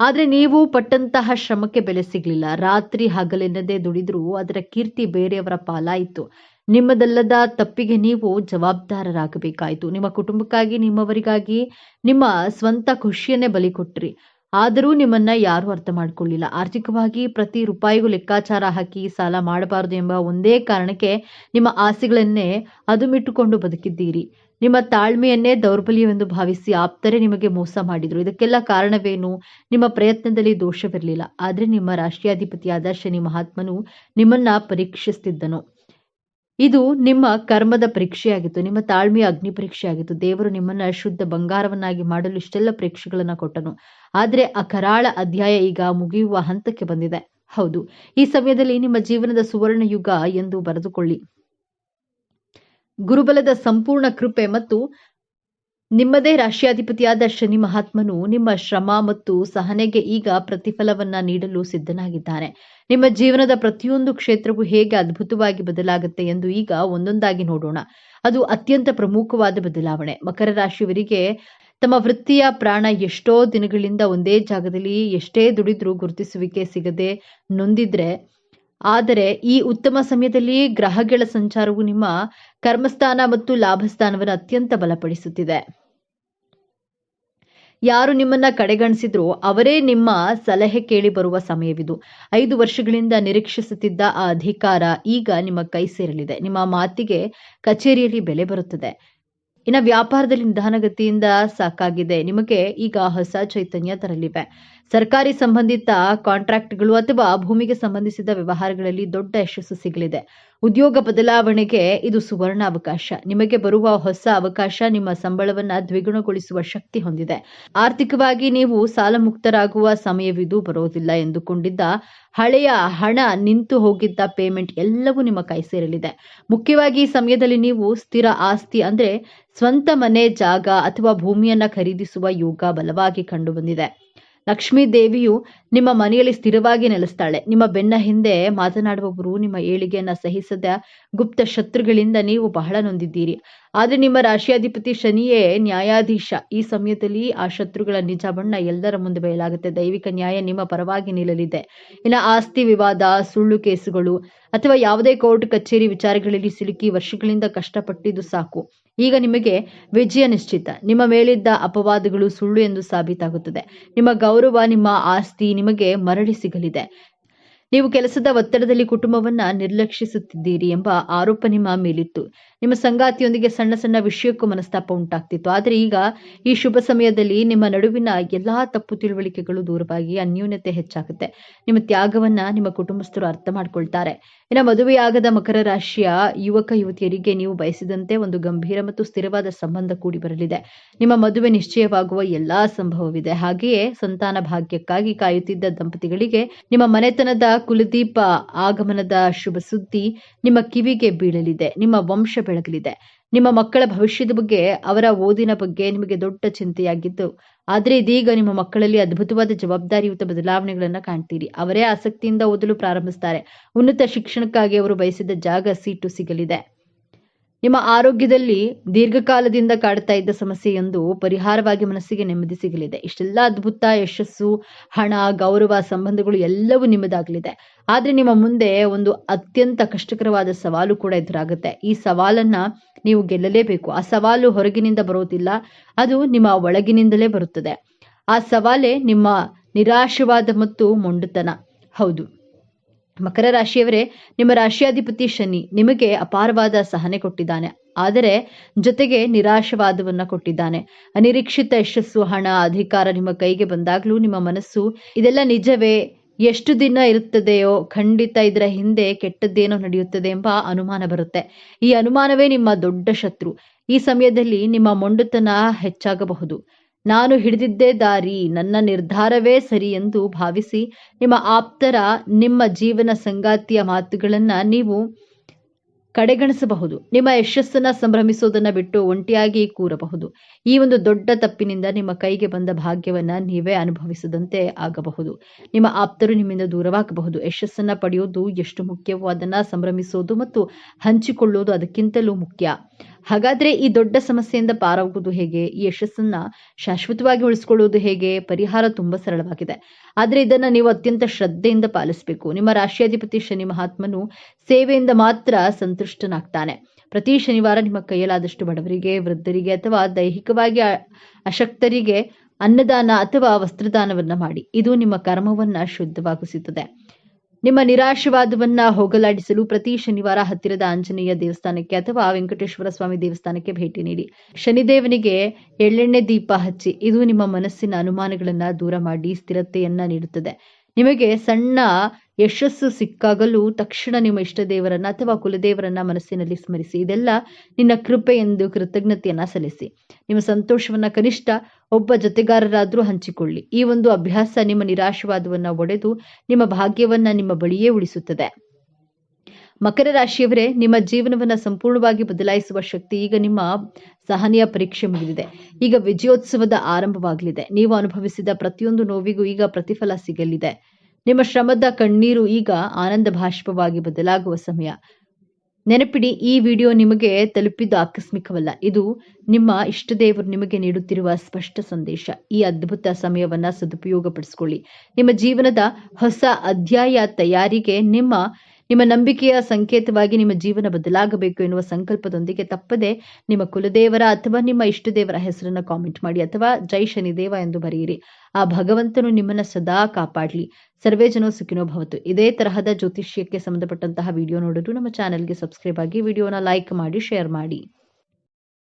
ಆದ್ರೆ ನೀವು ಪಟ್ಟಂತಹ ಶ್ರಮಕ್ಕೆ ಬೆಲೆ ಸಿಗಲಿಲ್ಲ. ರಾತ್ರಿ ಹಗಲೆನ್ನದೇ ದುಡಿದ್ರು ಅದರ ಕೀರ್ತಿ ಬೇರೆಯವರ ಪಾಲಾಯಿತು ನಿಮ್ಮದಲ್ಲದ ತಪ್ಪಿಗೆ ನೀವು ಜವಾಬ್ದಾರರಾಗಬೇಕಾಯಿತು. ನಿಮ್ಮ ಕುಟುಂಬಕ್ಕಾಗಿ, ನಿಮ್ಮವರಿಗಾಗಿ ನಿಮ್ಮ ಸ್ವಂತ ಖುಷಿಯನ್ನೇ ಬಲಿ ಕೊಟ್ರಿ. ಆದರೂ ನಿಮ್ಮನ್ನ ಯಾರು ಅರ್ಥ ಮಾಡ್ಕೊಳ್ಳಿಲ್ಲ. ಆರ್ಥಿಕವಾಗಿ ಪ್ರತಿ ರೂಪಾಯಿಗೂ ಲೆಕ್ಕಾಚಾರ ಹಾಕಿ ಸಾಲ ಮಾಡಬಾರದು ಎಂಬ ಒಂದೇ ಕಾರಣಕ್ಕೆ ನಿಮ್ಮ ಆಸೆಗಳನ್ನೇ ಅದುಮಿಟ್ಟುಕೊಂಡು ಬದುಕಿದ್ದೀರಿ. ನಿಮ್ಮ ತಾಳ್ಮೆಯನ್ನೇ ದೌರ್ಬಲ್ಯವೆಂದು ಭಾವಿಸಿ ಆಪ್ತರೆ ನಿಮಗೆ ಮೋಸ ಮಾಡಿದ್ರು. ಇದಕ್ಕೆಲ್ಲ ಕಾರಣವೇನು? ನಿಮ್ಮ ಪ್ರಯತ್ನದಲ್ಲಿ ದೋಷವಿರಲಿಲ್ಲ. ಆದರೆ ನಿಮ್ಮ ರಾಷ್ಟ್ರೀಯಾಧಿಪತಿಯಾದ ಶನಿ ಮಹಾತ್ಮನು ನಿಮ್ಮನ್ನ ಪರೀಕ್ಷಿಸ್ತಿದ್ದನು. ಇದು ನಿಮ್ಮ ಕರ್ಮದ ಪರೀಕ್ಷೆಯಾಗಿತ್ತು, ನಿಮ್ಮ ತಾಳ್ಮೆಯ ಅಗ್ನಿ ಪರೀಕ್ಷೆಯಾಗಿತ್ತು. ದೇವರು ನಿಮ್ಮನ್ನ ಶುದ್ಧ ಬಂಗಾರವನ್ನಾಗಿ ಮಾಡಲು ಇಷ್ಟೆಲ್ಲ ಪರೀಕ್ಷೆಗಳನ್ನ ಕೊಟ್ಟನು. ಆದರೆ ಆ ಕರಾಳ ಅಧ್ಯಾಯ ಈಗ ಮುಗಿಯುವ ಹಂತಕ್ಕೆ ಬಂದಿದೆ. ಹೌದು, ಈ ಸಮಯದಲ್ಲಿ ನಿಮ್ಮ ಜೀವನದ ಸುವರ್ಣ ಯುಗ ಎಂದು ಬರೆದುಕೊಳ್ಳಿ. ಗುರುಬಲದ ಸಂಪೂರ್ಣ ಕೃಪೆ ಮತ್ತು ನಿಮ್ಮದೇ ರಾಷ್ಟ್ರಾಧಿಪತಿಯಾದ ಶನಿ ಮಹಾತ್ಮನು ನಿಮ್ಮ ಶ್ರಮ ಮತ್ತು ಸಹನೆಗೆ ಈಗ ಪ್ರತಿಫಲವನ್ನ ನೀಡಲು ಸಿದ್ಧನಾಗಿದ್ದಾನೆ ನಿಮ್ಮ ಜೀವನದ ಪ್ರತಿಯೊಂದು ಕ್ಷೇತ್ರವೂ ಹೇಗೆ ಅದ್ಭುತವಾಗಿ ಬದಲಾಗುತ್ತೆ ಎಂದು ಈಗ ಒಂದೊಂದಾಗಿ ನೋಡೋಣ. ಅದು ಅತ್ಯಂತ ಪ್ರಮುಖವಾದ ಬದಲಾವಣೆ. ಮಕರ ರಾಶಿಯವರಿಗೆ ತಮ್ಮ ವೃತ್ತಿಯ ಪ್ರಾಣ ಎಷ್ಟೋ ದಿನಗಳಿಂದ ಒಂದೇ ಜಾಗದಲ್ಲಿ ಎಷ್ಟೇ ದುಡಿದ್ರೂ ಗುರುತಿಸುವಿಕೆ ಸಿಗದೆ ನೊಂದಿದ್ರೆ ಆದರೆ ಈ ಉತ್ತಮ ಸಮಯದಲ್ಲಿ ಗ್ರಹಗಳ ಸಂಚಾರವು ನಿಮ್ಮ ಕರ್ಮಸ್ಥಾನ ಮತ್ತು ಲಾಭಸ್ಥಾನವನ್ನು ಅತ್ಯಂತ ಬಲಪಡಿಸುತ್ತಿದೆ. ಯಾರು ನಿಮ್ಮನ್ನ ಕಡೆಗಣಿಸಿದ್ರು ಅವರೇ ನಿಮ್ಮ ಸಲಹೆ ಕೇಳಿ ಬರುವ ಸಮಯವಿದು. ಐದು ವರ್ಷಗಳಿಂದ ನಿರೀಕ್ಷಿಸುತ್ತಿದ್ದ ಆ ಅಧಿಕಾರ ಈಗ ನಿಮ್ಮ ಕೈ ಸೇರಲಿದೆ. ನಿಮ್ಮ ಮಾತಿಗೆ ಕಚೇರಿಯಲ್ಲಿ ಬೆಲೆ ಬರುತ್ತದೆ. ಇನ್ನು ವ್ಯಾಪಾರದಲ್ಲಿ ನಿಧಾನಗತಿಯಿಂದ ಸಾಕಾಗಿದೆ. ನಿಮಗೆ ಈಗ ಹೊಸ ಚೈತನ್ಯ ತರಲಿವೆ. ಸರ್ಕಾರಿ ಸಂಬಂಧಿತ ಕಾಂಟ್ರಾಕ್ಟ್ಗಳು ಅಥವಾ ಭೂಮಿಗೆ ಸಂಬಂಧಿಸಿದ ವ್ಯವಹಾರಗಳಲ್ಲಿ ದೊಡ್ಡ ಯಶಸ್ಸು ಸಿಗಲಿದೆ. ಉದ್ಯೋಗ ಬದಲಾವಣೆಗೆ ಇದು ಸುವರ್ಣ ಅವಕಾಶ. ನಿಮಗೆ ಬರುವ ಹೊಸ ಅವಕಾಶ ನಿಮ್ಮ ಸಂಬಳವನ್ನ ದ್ವಿಗುಣಗೊಳಿಸುವ ಶಕ್ತಿ ಹೊಂದಿದೆ. ಆರ್ಥಿಕವಾಗಿ ನೀವು ಸಾಲ ಮುಕ್ತರಾಗುವ ಸಮಯವಿದು ಬರೋದಿಲ್ಲ ಎಂದುಕೊಂಡಿದ್ದ ಹಳೆಯ ಹಣ ನಿಂತು ಹೋಗಿದ್ದ ಪೇಮೆಂಟ್ ಎಲ್ಲವೂ ನಿಮ್ಮ ಕೈ ಸೇರಲಿದೆ. ಮುಖ್ಯವಾಗಿ ಈ ಸಮಯದಲ್ಲಿ ನೀವು ಸ್ಥಿರ ಆಸ್ತಿ ಅಂದ್ರೆ ಸ್ವಂತ ಮನೆ, ಜಾಗ ಅಥವಾ ಭೂಮಿಯನ್ನ ಖರೀದಿಸುವ ಯೋಗ ಬಲವಾಗಿ ಕಂಡುಬಂದಿದೆ ಲಕ್ಷ್ಮೀ ದೇವಿಯು ನಿಮ್ಮ ಮನೆಯಲ್ಲಿ ಸ್ಥಿರವಾಗಿ ನೆಲೆಸ್ತಾಳೆ. ನಿಮ್ಮ ಬೆನ್ನ ಹಿಂದೆ ಮಾತನಾಡುವವರು ನಿಮ್ಮ ಏಳಿಗೆಯನ್ನ ಸಹಿಸದ ಗುಪ್ತ ಶತ್ರುಗಳಿಂದ ನೀವು ಬಹಳ ನೊಂದಿದ್ದೀರಿ. ಆದರೆ ನಿಮ್ಮ ರಾಶಿಯಾಧಿಪತಿ ಶನಿಯೇ ನ್ಯಾಯಾಧೀಶ. ಈ ಸಮಯದಲ್ಲಿ ಆ ಶತ್ರುಗಳ ನಿಜ ಬಣ್ಣ ಎಲ್ಲರ ಮುಂದೆ ಬಯಲಾಗುತ್ತೆ. ದೈವಿಕ ನ್ಯಾಯ ನಿಮ್ಮ ಪರವಾಗಿ ನಿಲ್ಲಲಿದೆ. ಇನ್ನು ಆಸ್ತಿ ವಿವಾದ, ಸುಳ್ಳು ಕೇಸುಗಳು ಅಥವಾ ಯಾವುದೇ ಕೋರ್ಟ್ ಕಚೇರಿ ವಿಚಾರಗಳಲ್ಲಿ ಸಿಲುಕಿ ವರ್ಷಗಳಿಂದ ಕಷ್ಟಪಟ್ಟಿದ್ದು ಸಾಕು. ಈಗ ನಿಮಗೆ ವಿಜಯ ನಿಶ್ಚಿತ. ನಿಮ್ಮ ಮೇಲಿದ್ದ ಅಪವಾದಗಳು ಸುಳ್ಳು ಎಂದು ಸಾಬೀತಾಗುತ್ತದೆ. ನಿಮ್ಮ ಗೌರವ, ನಿಮ್ಮ ಆಸ್ತಿ ನಿಮಗೆ ಮರಳಿ ಸಿಗಲಿದೆ. ನೀವು ಕೆಲಸದ ಒತ್ತಡದಲ್ಲಿ ಕುಟುಂಬವನ್ನ ನಿರ್ಲಕ್ಷಿಸುತ್ತಿದ್ದೀರಿ ಎಂಬ ಆರೋಪ ನಿಮ್ಮ ಮೇಲಿತ್ತು. ನಿಮ್ಮ ಸಂಗಾತಿಯೊಂದಿಗೆ ಸಣ್ಣ ಸಣ್ಣ ವಿಷಯಕ್ಕೂ ಮನಸ್ತಾಪ ಉಂಟಾಗ್ತಿತ್ತು. ಆದರೆ ಈಗ ಈ ಶುಭ ಸಮಯದಲ್ಲಿ ನಿಮ್ಮ ನಡುವಿನ ಎಲ್ಲಾ ತಪ್ಪು ತಿಳುವಳಿಕೆಗಳು ದೂರವಾಗಿ ಅನ್ಯೂನ್ಯತೆ ಹೆಚ್ಚಾಗುತ್ತೆ. ನಿಮ್ಮ ತ್ಯಾಗವನ್ನ ನಿಮ್ಮ ಕುಟುಂಬಸ್ಥರು ಅರ್ಥ ಮಾಡ್ಕೊಳ್ತಾರೆ. ಇನ್ನು ಮದುವೆಯಾಗದ ಮಕರ ರಾಶಿಯ ಯುವಕ, ಯುವತಿಯರಿಗೆ ನೀವು ಬಯಸಿದಂತೆ ಒಂದು ಗಂಭೀರ ಮತ್ತು ಸ್ಥಿರವಾದ ಸಂಬಂಧ ಕೂಡಿ ಬರಲಿದೆ. ನಿಮ್ಮ ಮದುವೆ ನಿಶ್ಚಯವಾಗುವ ಎಲ್ಲಾ ಸಂಭವವಿದೆ. ಹಾಗೆಯೇ ಸಂತಾನ ಭಾಗ್ಯಕ್ಕಾಗಿ ಕಾಯುತ್ತಿದ್ದ ದಂಪತಿಗಳಿಗೆ ನಿಮ್ಮ ಮನೆತನದ ಕುಲದೀಪ, ಆಗಮನದ ಶುಭ ಸುದ್ದಿ ನಿಮ್ಮ ಕಿವಿಗೆ ಬೀಳಲಿದೆ. ನಿಮ್ಮ ವಂಶ ಬೆಳಗಲಿದೆ. ನಿಮ್ಮ ಮಕ್ಕಳ ಭವಿಷ್ಯದ ಬಗ್ಗೆ, ಅವರ ಓದಿನ ಬಗ್ಗೆ ನಿಮಗೆ ದೊಡ್ಡ ಚಿಂತೆಯಾಗಿದ್ದು ಆದರೆ ಇದೀಗ ನಿಮ್ಮ ಮಕ್ಕಳಲ್ಲಿ ಅದ್ಭುತವಾದ ಜವಾಬ್ದಾರಿಯುತ ಬದಲಾವಣೆಗಳನ್ನು ಕಾಣ್ತೀರಿ. ಅವರೇ ಆಸಕ್ತಿಯಿಂದ ಓದಲು ಪ್ರಾರಂಭಿಸ್ತಾರೆ. ಉನ್ನತ ಶಿಕ್ಷಣಕ್ಕಾಗಿ ಅವರು ಬಯಸಿದ ಜಾಗ, ಸೀಟು ಸಿಗಲಿದೆ. ನಿಮ್ಮ ಆರೋಗ್ಯದಲ್ಲಿ ದೀರ್ಘಕಾಲದಿಂದ ಕಾಡ್ತಾ ಇದ್ದ ಸಮಸ್ಯೆಯೊಂದು ಪರಿಹಾರವಾಗಿ ಮನಸ್ಸಿಗೆ ನೆಮ್ಮದಿ ಸಿಗಲಿದೆ. ಇಷ್ಟೆಲ್ಲ ಅದ್ಭುತ ಯಶಸ್ಸು, ಹಣ, ಗೌರವ, ಸಂಬಂಧಗಳು ಎಲ್ಲವೂ ನಿಮ್ಮದಾಗಲಿದೆ. ಆದರೆ ನಿಮ್ಮ ಮುಂದೆ ಒಂದು ಅತ್ಯಂತ ಕಷ್ಟಕರವಾದ ಸವಾಲು ಕೂಡ ಎದುರಾಗುತ್ತೆ. ಈ ಸವಾಲನ್ನ ನೀವು ಗೆಲ್ಲಲೇಬೇಕು. ಆ ಸವಾಲು ಹೊರಗಿನಿಂದ ಬರೋದಿಲ್ಲ, ಅದು ನಿಮ್ಮ ಒಳಗಿನಿಂದಲೇ ಬರುತ್ತದೆ. ಆ ಸವಾಲೇ ನಿಮ್ಮ ನಿರಾಶವಾದ ಮತ್ತು ಮೊಂಡುತನ. ಹೌದು. ಮಕರ ರಾಶಿಯವರೇ, ನಿಮ್ಮ ರಾಶಿಯಾಧಿಪತಿ ಶನಿ ನಿಮಗೆ ಅಪಾರವಾದ ಸಹನೆ ಕೊಟ್ಟಿದ್ದಾನೆ. ಆದರೆ ಜೊತೆಗೆ ನಿರಾಶವಾದವನ್ನ ಕೊಟ್ಟಿದ್ದಾನೆ. ಅನಿರೀಕ್ಷಿತ ಯಶಸ್ಸು, ಹಣ, ಅಧಿಕಾರ ನಿಮ್ಮ ಕೈಗೆ ಬಂದಾಗಲೂ ನಿಮ್ಮ ಮನಸ್ಸು ಇದೆಲ್ಲ ನಿಜವೇ? ಎಷ್ಟು ದಿನ ಇರುತ್ತದೆಯೋ, ಖಂಡಿತ ಇದರ ಹಿಂದೆ ಕೆಟ್ಟದ್ದೇನೋ ನಡೆಯುತ್ತದೆ ಎಂಬ ಅನುಮಾನ ಬರುತ್ತೆ. ಈ ಅನುಮಾನವೇ ನಿಮ್ಮ ದೊಡ್ಡ ಶತ್ರು. ಈ ಸಮಯದಲ್ಲಿ ನಿಮ್ಮ ಮೊಂಡುತನ ಹೆಚ್ಚಾಗಬಹುದು. ನಾನು ಹಿಡಿದಿದ್ದೇ ದಾರಿ, ನನ್ನ ನಿರ್ಧಾರವೇ ಸರಿ ಎಂದು ಭಾವಿಸಿ ನಿಮ್ಮ ಆಪ್ತರ, ನಿಮ್ಮ ಜೀವನ ಸಂಗಾತಿಯ ಮಾತುಗಳನ್ನು ನೀವು ಕಡೆಗಣಿಸಬಹುದು. ನಿಮ್ಮ ಯಶಸ್ಸನ್ನ ಸಂಭ್ರಮಿಸೋದನ್ನು ಬಿಟ್ಟು ಒಂಟಿಯಾಗಿ ಕೂರಬಹುದು. ಈ ಒಂದು ದೊಡ್ಡ ತಪ್ಪಿನಿಂದ ನಿಮ್ಮ ಕೈಗೆ ಬಂದ ಭಾಗ್ಯವನ್ನ ನೀವೇ ಅನುಭವಿಸದಂತೆ ಆಗಬಹುದು. ನಿಮ್ಮ ಆಪ್ತರು ನಿಮ್ಮಿಂದ ದೂರವಾಗಬಹುದು. ಯಶಸ್ಸನ್ನ ಪಡೆಯೋದು ಎಷ್ಟು ಮುಖ್ಯವೋ ಅದನ್ನ ಸಂಭ್ರಮಿಸೋದು ಮತ್ತು ಹಂಚಿಕೊಳ್ಳೋದು ಅದಕ್ಕಿಂತಲೂ ಮುಖ್ಯ. ಹಾಗಾದ್ರೆ ಈ ದೊಡ್ಡ ಸಮಸ್ಯೆಯಿಂದ ಪಾರಾಗುವುದು ಹೇಗೆ? ಈ ಯಶಸ್ಸನ್ನ ಶಾಶ್ವತವಾಗಿ ಉಳಿಸ್ಕೊಳ್ಳುವುದು ಹೇಗೆ? ಪರಿಹಾರ ತುಂಬಾ ಸರಳವಾಗಿದೆ. ಆದರೆ ಇದನ್ನ ನೀವು ಅತ್ಯಂತ ಶ್ರದ್ಧೆಯಿಂದ ಪಾಲಿಸಬೇಕು. ನಿಮ್ಮ ರಾಶಿಯಾಧಿಪತಿ ಶನಿ ಮಹಾತ್ಮನು ಸೇವೆಯಿಂದ ಮಾತ್ರ ಸಂತುಷ್ಟನಾಗ್ತಾನೆ. ಪ್ರತಿ ಶನಿವಾರ ನಿಮ್ಮ ಕೈಯಲಾದಷ್ಟು ಬಡವರಿಗೆ, ವೃದ್ಧರಿಗೆ ಅಥವಾ ದೈಹಿಕವಾಗಿ ಅಶಕ್ತರಿಗೆ ಅನ್ನದಾನ ಅಥವಾ ವಸ್ತ್ರದಾನವನ್ನ ಮಾಡಿ. ಇದು ನಿಮ್ಮ ಕರ್ಮವನ್ನ ಶುದ್ಧವಾಗಿಸುತ್ತದೆ. ನಿಮ್ಮ ನಿರಾಶವಾದವನ್ನ ಹೋಗಲಾಡಿಸಲು ಪ್ರತಿ ಶನಿವಾರ ಹತ್ತಿರದ ಆಂಜನೇಯ ದೇವಸ್ಥಾನಕ್ಕೆ ಅಥವಾ ವೆಂಕಟೇಶ್ವರ ಸ್ವಾಮಿ ದೇವಸ್ಥಾನಕ್ಕೆ ಭೇಟಿ ನೀಡಿ. ಶನಿದೇವನಿಗೆ ಎಳ್ಳೆಣ್ಣೆ ದೀಪ ಹಚ್ಚಿ ಇದು ನಿಮ್ಮ ಮನಸ್ಸಿನ ಅನುಮಾನಗಳನ್ನ ದೂರ ಮಾಡಿ ಸ್ಥಿರತೆಯನ್ನ ನೀಡುತ್ತದೆ. ನಿಮಗೆ ಸಣ್ಣ ಯಶಸ್ಸು ಸಿಕ್ಕಾಗಲೂ ತಕ್ಷಣ ನಿಮ್ಮ ಇಷ್ಟ ದೇವರನ್ನ ಅಥವಾ ಕುಲದೇವರನ್ನ ಮನಸ್ಸಿನಲ್ಲಿ ಸ್ಮರಿಸಿ. ಇದೆಲ್ಲ ನಿನ್ನ ಕೃಪೆ ಎಂದು ಕೃತಜ್ಞತೆಯನ್ನ ಸಲ್ಲಿಸಿ. ನಿಮ್ಮ ಸಂತೋಷವನ್ನ ಕನಿಷ್ಠ ಒಬ್ಬ ಜೊತೆಗಾರರಾದ್ರೂ ಹಂಚಿಕೊಳ್ಳಿ. ಈ ಒಂದು ಅಭ್ಯಾಸ ನಿಮ್ಮ ನಿರಾಶವಾದವನ್ನ ಒಡೆದು ನಿಮ್ಮ ಭಾಗ್ಯವನ್ನ ನಿಮ್ಮ ಬಳಿಯೇ ಉಳಿಸುತ್ತದೆ. ಮಕರ ರಾಶಿಯವರೇ, ನಿಮ್ಮ ಜೀವನವನ್ನ ಸಂಪೂರ್ಣವಾಗಿ ಬದಲಾಯಿಸುವ ಶಕ್ತಿ ಈಗ ನಿಮ್ಮ ಸಹನೆಯ ಪರೀಕ್ಷೆ ಮುಗಿದಿದೆ. ಈಗ ವಿಜಯೋತ್ಸವದ ಆರಂಭವಾಗಲಿದೆ. ನೀವು ಅನುಭವಿಸಿದ ಪ್ರತಿಯೊಂದು ನೋವಿಗೂ ಈಗ ಪ್ರತಿಫಲ ಸಿಗಲಿದೆ. ನಿಮ್ಮ ಶ್ರಮದ ಕಣ್ಣೀರು ಈಗ ಆನಂದ ಭಾಷ್ಪವಾಗಿ ಬದಲಾಗುವ ಸಮಯ. ನೆನಪಿಡಿ, ಈ ವಿಡಿಯೋ ನಿಮಗೆ ತಲುಪಿದ್ದು ಆಕಸ್ಮಿಕವಲ್ಲ. ಇದು ನಿಮ್ಮ ಇಷ್ಟದೇವರು ನಿಮಗೆ ನೀಡುತ್ತಿರುವ ಸ್ಪಷ್ಟ ಸಂದೇಶ. ಈ ಅದ್ಭುತ ಸಮಯವನ್ನ ಸದುಪಯೋಗಪಡಿಸಿಕೊಳ್ಳಿ. ನಿಮ್ಮ ಜೀವನದ ಹೊಸ ಅಧ್ಯಾಯ ತಯಾರಿಗೆ ನಿಮ್ಮ ನಿಮ್ಮ ನಂಬಿಕೆಯ ಸಂಕೇತವಾಗಿ ನಿಮ್ಮ ಜೀವನ ಬದಲಾಗಬೇಕು ಎನ್ನುವ ಸಂಕಲ್ಪದೊಂದಿಗೆ ತಪ್ಪದೆ ನಿಮ್ಮ ಕುಲದೇವರ ಅಥವಾ ನಿಮ್ಮ ಇಷ್ಟದೇವರ ಹೆಸರನ್ನು ಕಾಮೆಂಟ್ ಮಾಡಿ ಅಥವಾ ಜೈ ಶನಿದೇವ ಎಂದು ಬರೆಯಿರಿ. ಆ ಭಗವಂತನು ನಿಮ್ಮನ್ನ ಸದಾ ಕಾಪಾಡಲಿ. ಸರ್ವೇ ಜನೋ ಸುಖಿನೋ ಭವತು. ಇದೇ ತರಹದ ಜ್ಯೋತಿಷ್ಯಕ್ಕೆ ಸಂಬಂಧಪಟ್ಟಂತಹ ವಿಡಿಯೋ ನೋಡಲು ನಮ್ಮ ಚಾನೆಲ್ಗೆ ಸಬ್ಸ್ಕ್ರೈಬ್ ಆಗಿ ವಿಡಿಯೋನ ಲೈಕ್ ಮಾಡಿ ಶೇರ್ ಮಾಡಿ.